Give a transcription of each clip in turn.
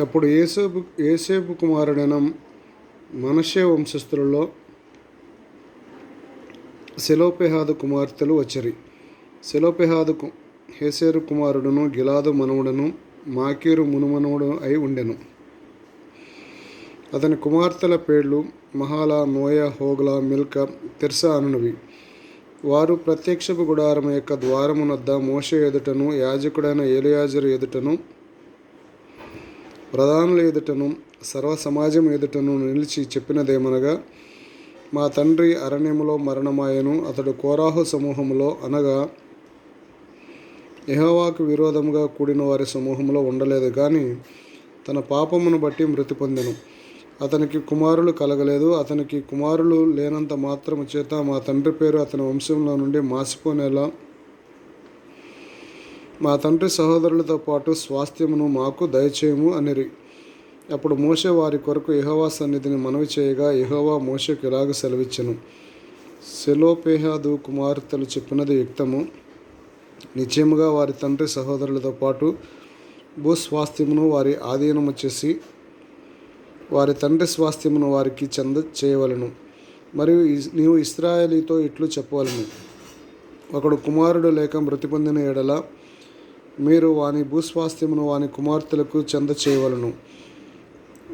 అప్పుడు ఏసేపు ఏసేపు కుమారుడైన మనషే వంశస్థులలో సెలోపెహాదు కుమార్తెలు వచ్చరి. సెలోపెహాదు కు- హేసేరు కుమారుడును గిలాదు మనవుడును మాకీరు మునుమనుడు అయి ఉండెను. అతని కుమార్తెల పేర్లు మహాల నోయ హోగ్ల మిల్క తెర్సా అనునవి. వారు ప్రత్యక్షపు గుడారం యొక్క ద్వారమునద్ద మోష ఎదుటను యాజకుడైన ఏలియాజరు ఎదుటను ప్రధానుల ఎదుటను సర్వ సమాజం ఎదుటను నిలిచి చెప్పినదేమనగా మా తండ్రి అరణ్యములో మరణమాయను అతడు కోరాహు సమూహంలో అనగా యెహోవాకు విరోధముగా కూడిన వారి సమూహంలో ఉండలేదు కానీ తన పాపమును బట్టి మృతి పొందెను. అతనికి కుమారులు కలగలేదు అతనికి కుమారులు లేనంత మాత్రము చేత మా తండ్రి పేరు అతని వంశంలో నుండి మాసిపోనేలా మా తండ్రి సహోదరులతో పాటు స్వాస్థ్యమును మాకు దయచేయము అనిరి. అప్పుడు మోషే వారి కొరకు యహోవా సన్నిధిని మనవి చేయగా యహోవా మోషకు ఇలాగ సెలవిచ్చెను. సెలోపేహాదు కుమార్తెలు చెప్పినది యుక్తము. నిశ్చయముగా వారి తండ్రి సహోదరులతో పాటు భూస్వాస్థ్యమును వారి ఆధీనము చేసి వారి తండ్రి స్వాస్థ్యమును వారికి చెంద చేయవలను. మరియు నీవు ఇస్రాయలీతో ఇట్లు చెప్పవలను. ఒకడు కుమారుడు లేక మృతి పొందిన ఎడల మీరు వాని భూస్వాస్థ్యమును వాని కుమార్తెలకు చెంద చేయవలను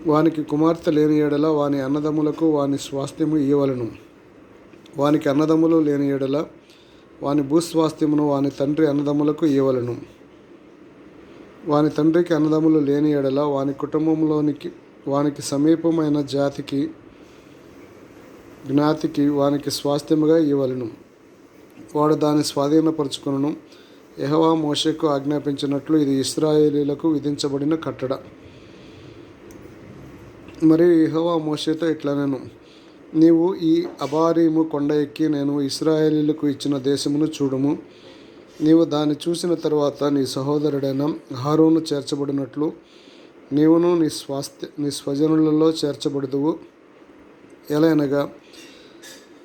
వానికి కుమార్తె లేని ఎడల వాని అన్నదమ్ములకు వాని స్వాస్థ్యము ఇయ్యవలను. వానికి అన్నదమ్ములు లేని ఎడల వాని భూస్వాస్థ్యమును వాని తండ్రి అన్నదమ్ములకు ఇయ్యవలను. వాని తండ్రికి అన్నదమ్ములు లేని ఎడల వాని కుటుంబంలోనికి వానికి సమీపమైన జాతికి జ్ఞాతికి వానికి స్వాస్థ్యముగా ఇవ్వలను వాడు దాన్ని స్వాధీనపరుచుకును యహవా మోషకు ఆజ్ఞాపించినట్లు ఇది ఇస్రాయేలీలకు విధించబడిన కట్టడ. మరియు యెహోవా మోషేతో ఇట్లా నేను నీవు ఈ అబారీము కొండ ఎక్కి నేను ఇస్రాయేలీలకు ఇచ్చిన దేశమును చూడుము. నీవు దాన్ని చూసిన తర్వాత నీ సహోదరుడైన హారోను చేర్చబడినట్లు నీవును నీ స్వాస్థ్య నీ స్వజనులలో చేర్చబడుదువు. ఎలయనగా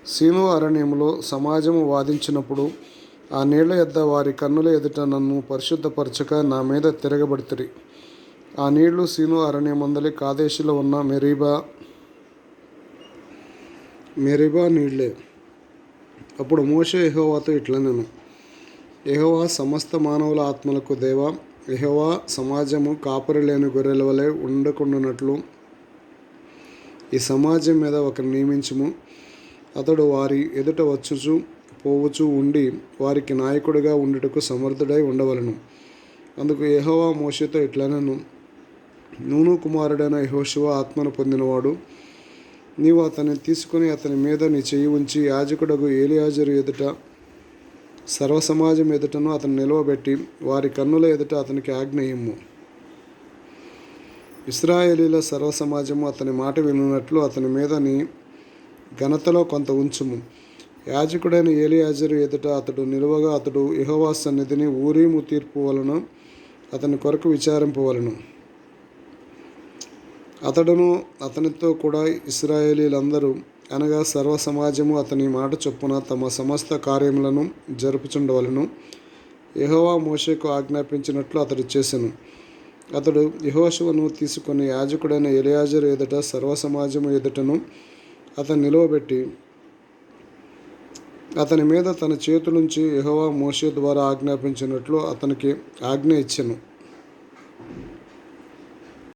సీను అరణ్యంలో సమాజము వాదించినప్పుడు ఆ నీళ్ళ యొద్ద వారి కన్నుల ఎదుట నన్ను పరిశుద్ధపరచక నా మీద తిరగబడితిరి. ఆ నీళ్ళు సీను అరణ్యమందలి కాదేశిలో ఉన్న మెరీబా మెరీబా నీళ్ళే. అప్పుడు మోషే ఎహోవాతో ఇట్లా నేను ఎహోవా సమస్త మానవుల ఆత్మలకు దేవ ఎహోవా సమాజము కాపరి లేని గొర్రెల వలె ఉండకుండానట్లు ఈ సమాజం మీద ఒక నియమించుము. అతడు వారి ఎదుట వచ్చుచు పోవుచు ఉండి వారికి నాయకుడిగా ఉండుటకు సమర్థుడై ఉండవలను. అందుకు యహోవా మోషతో ఇట్లనను నూను కుమారుడైన యహోశివ ఆత్మను పొందినవాడు నీవు అతన్ని తీసుకుని అతని మీద నీ చేయి ఉంచి యాజకుడకు ఏలియాజరు ఎదుట సర్వ సమాజం ఎదుటను అతను నిలవబెట్టి వారి కన్నుల ఎదుట అతనికి ఆగ్నేయము ఇస్రాయేలీల సర్వ సమాజము అతని మాట వినున్నట్లు అతని మీద నీ ఘనతలో కొంత ఉంచుము. యాజకుడైన ఏలియాజరు ఎదుట అతడు నిలువగా అతడు యెహోవా సన్నిధిని ఊరీము తీర్పు వలన అతని కొరకు విచారింపవలను అతడును అతనితో కూడా ఇస్రాయేలీలందరూ అనగా సర్వ సమాజము అతని మాట చొప్పున తమ సమస్త కార్యములను జరుపుచుండవలను. యహోవా మోషేకు ఆజ్ఞాపించినట్లు అతడు చేశాను అతడు యహోశువను తీసుకొని యాజకుడైన ఎలియాజరు ఎదుట సర్వ సమాజము ఎదుటను అతను నిలువబెట్టి అతని మీద తన చేతులుంచి యెహోవా మోషే ద్వారా ఆజ్ఞాపించినట్లు అతనికి ఆజ్ఞ ఇచ్చెను.